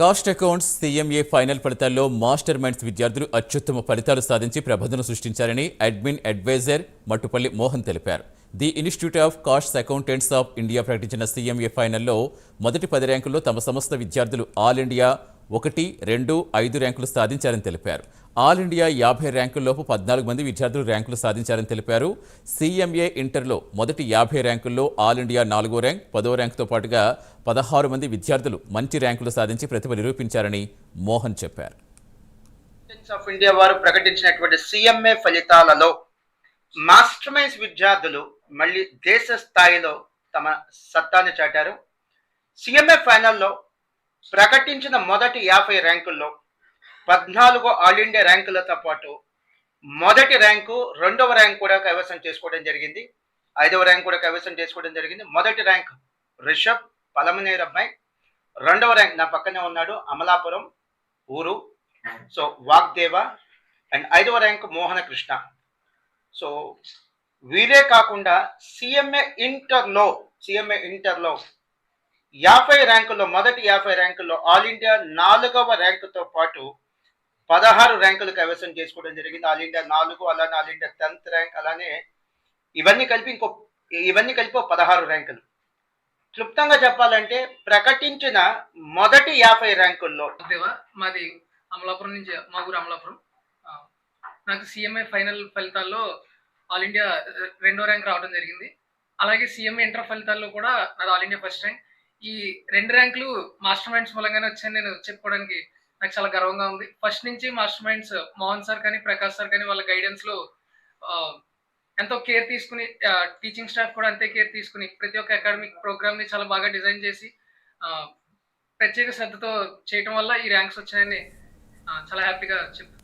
Cost accounts CMA final ఫలితాల్లో master minds విద్యార్థులు అత్యుత్తమ ఫలితాలు సాధించి ప్రబంధన సృష్టించారని అడ్మిన్ అడ్వైజర్ మట్టుపల్లి మోహన్ తెలిపారు. The institute of cost accountants of India ప్రకటించిన సీఎంఏ ఫైనల్లో మొదటి పది ర్యాంకుల్లో తమ సంస్థ విద్యార్థులు ఆల్ ఇండియా ఒకటి రెండు ఐదు ర్యాంకులు సాధించారని తెలిపారు. ఆల్ ఇండియా యాభై ర్యాంకుల్లోపు పద్నాలుగు మంది విద్యార్థులు ర్యాంకులు సాధించారని తెలిపారు. సీఎంఏ ఇంటర్లో మొదటి యాభై ర్యాంకుల్లో ఆల్ ఇండియా నాలుగో ర్యాంక్ పదో ర్యాంకుతో పాటుగా పదహారు మంది విద్యార్థులు మంచి ర్యాంకులు సాధించి ప్రతిభ నిరూపించారని మోహన్ చెప్పారు. ఆఫ్ ఇండియా వారు ప్రకటించినటువంటి సిఎంఏ ఫలితాలలో మాస్టర్ మైన్స్ విద్యార్థులు మళ్ళీ దేశ స్థాయిలో తమ సత్తాన్ని చాటారు. సిఎంఏ ఫైనల్లో ప్రకటించిన మొదటి యాభై ర్యాంకుల్లో పద్నాలుగు ఆల్ ఇండియా ర్యాంకులతో పాటు మొదటి ర్యాంకు రెండవ ర్యాంక్ కూడా కైవసం చేసుకోవడం జరిగింది. ఐదవ ర్యాంక్ కూడా కైవసం చేసుకోవడం జరిగింది. మొదటి ర్యాంక్ రిషబ్ పలమనేరు అమ్మాయి. రెండవ ర్యాంక్ నా పక్కనే ఉన్నాడు అమలాపురం ఊరు. సో వాగ్దేవ. అండ్ ఐదవ ర్యాంక్ మోహన కృష్ణ. సో వీరే కాకుండా సిఎంఏ ఇంటర్లో సిఎంఏ ఇంటర్లో యాభై ర్యాంకుల్లో మొదటి యాభై ర్యాంకుల్లో ఆల్ ఇండియా నాలుగవ ర్యాంకుతో పాటు పదహారు ర్యాంకులు కైవసం చేసుకోవడం జరిగింది. ఆల్ ఇండియా నాలుగు అలానే ఆల్ ఇండియా టెన్త్ ర్యాంక్ అలానే ఇవన్నీ కలిపి ఇంకో ఇవన్నీ కలిపి ఓ పదహారు ర్యాంకులు. క్లుప్తంగా చెప్పాలంటే ప్రకటించిన మొదటి యాభై ర్యాంకుల్లో మాది అమలాపురం నుంచి మా ఊరు అమలాపురం. నాకు సిఎంఏ ఫైనల్ ఫలితాల్లో ఆల్ ఇండియా రెండో ర్యాంక్ రావడం జరిగింది. అలాగే సిఎంఏ ఇంటర్ ఫలితాల్లో కూడా నాది ఆల్ ఇండియా ఫస్ట్ ర్యాంక్. ఈ రెండు ర్యాంకులు మాస్టర్ మైండ్స్ మూలంగానే వచ్చాయని నేను చెప్పుకోవడానికి నాకు చాలా గర్వంగా ఉంది. ఫస్ట్ నుంచి మాస్టర్ మైండ్స్ మోహన్ సార్ కానీ ప్రకాష్ సార్ కానీ వాళ్ళ గైడెన్స్లో ఎంతో కేర్ తీసుకుని టీచింగ్ స్టాఫ్ కూడా అంతే కేర్ తీసుకుని ప్రతి ఒక్క అకాడమిక్ ప్రోగ్రామ్ని చాలా బాగా డిజైన్ చేసి ప్రత్యేక శ్రద్ధతో చేయటం వల్ల ఈ ర్యాంక్స్ వచ్చాయని చాలా హ్యాపీగా చెప్తాను